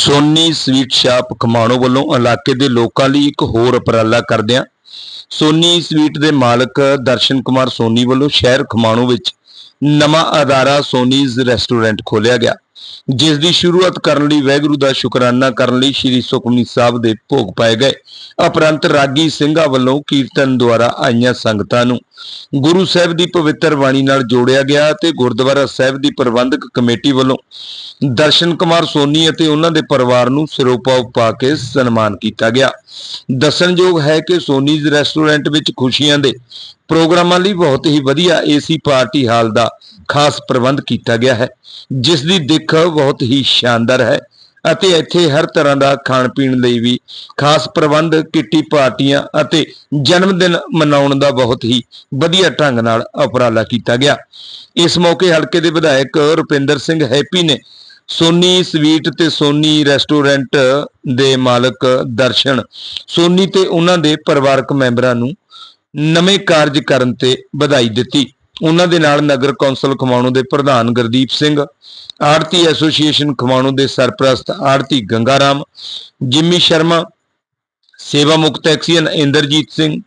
Soni sweet shop Khamano ਵੱਲੋਂ ਇਲਾਕੇ ਦੇ ਲੋਕਾਂ ਲਈ ਇੱਕ ਹੋਰ ਉਪਰਾਲਾ ਕਰਦਿਆਂ ਸੋਨੀ ਸਵੀਟ ਦੇ ਮਾਲਕ ਦਰਸ਼ਨ ਕੁਮਾਰ ਸੋਨੀ ਵੱਲੋਂ ਸ਼ਹਿਰ ਖਮਾਣੋ ਵਿੱਚ ਨਵਾਂ ਅਦਾਰਾ ਸੋਨੀਜ਼ ਰੈਸਟੋਰੈਂਟ ਖੋਲ੍ਹਿਆ ਗਿਆ। ਜਿਸ ਦੀ ਸ਼ੁਰੂਆਤ ਕਰਨ ਲਈ ਵਾਹਿਗੁਰੂ ਦਾ ਸ਼ੁਕਰਾਨਾ ਕਰਨ ਲਈ ਸ੍ਰੀ ਸੁਖਮਨੀ ਸਾਹਿਬ ਦੇ ਭੋਗ ਪਾਏ ਗਏ। ਉਪਰੰਤ ਰਾਗੀ ਸਿੰਘਾਂ ਵੱਲੋਂ ਕੀਰਤਨ ਦੁਆਰਾ ਆਈਆਂ ਸੰਗਤਾਂ ਨੂੰ ਗੁਰੂ ਸਾਹਿਬ ਦੀ ਪਵਿੱਤਰ ਬਾਣੀ ਨਾਲ ਜੋੜਿਆ ਗਿਆ ਤੇ ਗੁਰਦੁਆਰਾ ਸਾਹਿਬ ਦੀ ਪ੍ਰਬੰਧਕ ਕਮੇਟੀ ਵੱਲੋਂ ਦਰਸ਼ਨ ਕੁਮਾਰ ਸੋਨੀ ਅਤੇ ਉਹਨਾਂ ਦੇ ਪਰਿਵਾਰ ਨੂੰ ਸਿਰੋਪਾ ਪਾ ਕੇ ਸਨਮਾਨ ਕੀਤਾ ਗਿਆ। ਦੱਸਣਯੋਗ ਹੈ ਕਿ ਸੋਨੀਜ਼ ਰੈਸਟੋਰੈਂਟ ਵਿੱਚ ਖੁਸ਼ੀਆਂ ਦੇ ਪ੍ਰੋਗਰਾਮਾਂ ਲਈ ਬਹੁਤ ਹੀ ਵਧੀਆ ਏਸੀ ਪਾਰਟੀ ਹਾਲ ਦਾ ਖਾਸ ਪ੍ਰਬੰਧ ਕੀਤਾ ਗਿਆ ਹੈ, ਜਿਸ ਦੀ ਦਿੱਖ ਬਹੁਤ ਹੀ ਸ਼ਾਨਦਾਰ ਹੈ ਅਤੇ ਇੱਥੇ ਹਰ ਤਰ੍ਹਾਂ ਦਾ ਖਾਣ ਪੀਣ ਲਈ ਵੀ ਖਾਸ ਪ੍ਰਬੰਧ, ਕਿੱਟੀ ਪਾਰਟੀਆਂ ਅਤੇ ਜਨਮ ਦਿਨ ਮਨਾਉਣ ਦਾ ਬਹੁਤ ਹੀ ਵਧੀਆ ਢੰਗ ਨਾਲ ਉਪਰਾਲਾ ਕੀਤਾ ਗਿਆ। ਇਸ ਮੌਕੇ ਹਲਕੇ ਦੇ ਵਿਧਾਇਕ ਰੁਪਿੰਦਰ ਸਿੰਘ ਹੈਪੀ ਨੇ ਸੋਨੀ ਸਵੀਟ ਤੇ ਸੋਨੀ ਰੈਸਟੋਰੈਂਟ ਦੇ ਮਾਲਕ ਦਰਸ਼ਨ, ਸੋਨੀ ਤੇ ਉਹਨਾਂ ਦੇ ਪਰਿਵਾਰਕ ਮੈਂਬਰਾਂ ਨੂੰ ਨਵੇਂ ਕਾਰਜ ਕਰਨ ਤੇ ਵਧਾਈ ਦਿੱਤੀ। ਉਹਨਾਂ ਦੇ ਨਾਲ ਨਗਰ ਕੌਂਸਲ ਖਮਾਣੋ ਦੇ ਪ੍ਰਧਾਨ ਗੁਰਦੀਪ ਸਿੰਘ ਆੜਤੀ ਐਸੋਸੀਏਸ਼ਨ ਖਮਾਣੋ ਦੇ ਸਰਪ੍ਰਸਤ ਆੜਤੀ ਗੰਗਾਰਾਮ, ਜਿੰਮੀ ਸ਼ਰਮਾ, ਸੇਵਾ ਮੁਕਤ ਐਕਸੀਅਨ ਇੰਦਰਜੀਤ ਸਿੰਘ,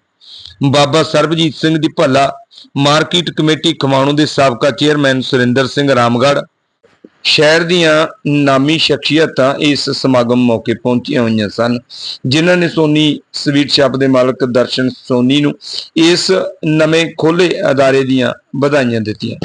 ਬਾਬਾ ਸਰਬਜੀਤ ਸਿੰਘ ਦੀ ਭੱਲਾ, ਮਾਰਕੀਟ ਕਮੇਟੀ ਖਮਾਣੋ ਦੇ ਸਾਬਕਾ ਚੇਅਰਮੈਨ ਸੁਰਿੰਦਰ ਸਿੰਘ ਰਾਮਗੜ੍ਹ ਸ਼ਹਿਰ ਦੀਆਂ ਨਾਮੀ ਸ਼ਖਸੀਅਤਾਂ ਇਸ ਸਮਾਗਮ ਮੌਕੇ ਪਹੁੰਚੀਆਂ ਹੋਈਆਂ ਸਨ, ਜਿਨ੍ਹਾਂ ਨੇ ਸੋਨੀ ਸਵੀਟ ਸ਼ਾਪ ਦੇ ਮਾਲਕ ਦਰਸ਼ਨ ਸੋਨੀ ਨੂੰ ਇਸ ਨਵੇਂ ਖੋਲੇ ਅਦਾਰੇ ਦੀਆਂ ਵਧਾਈਆਂ ਦਿੱਤੀਆਂ।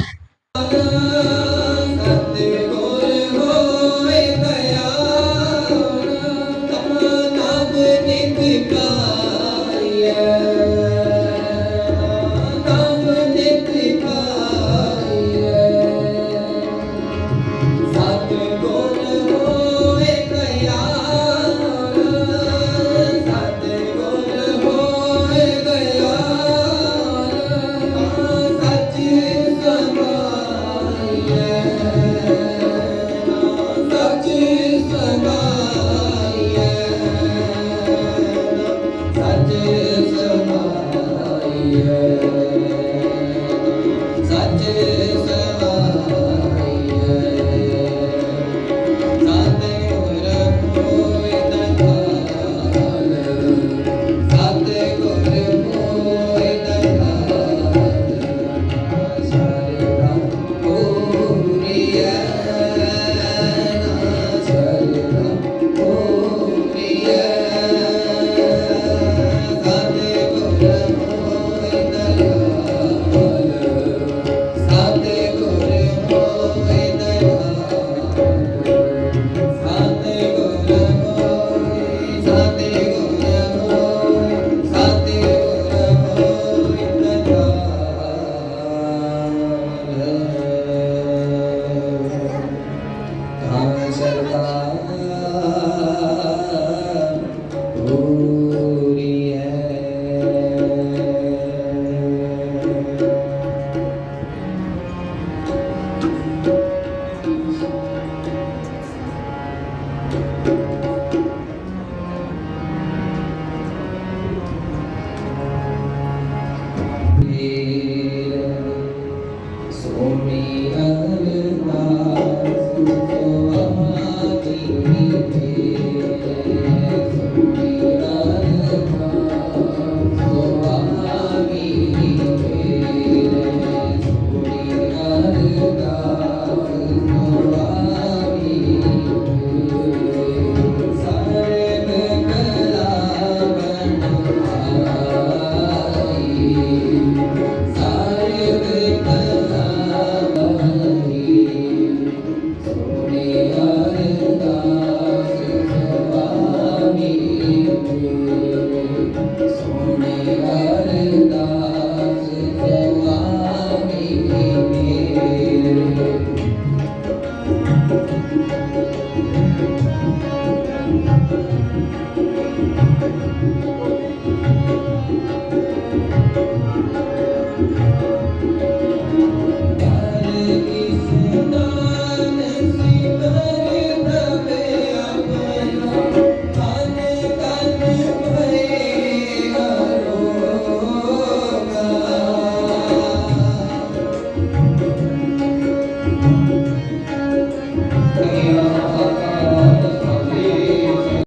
Deus.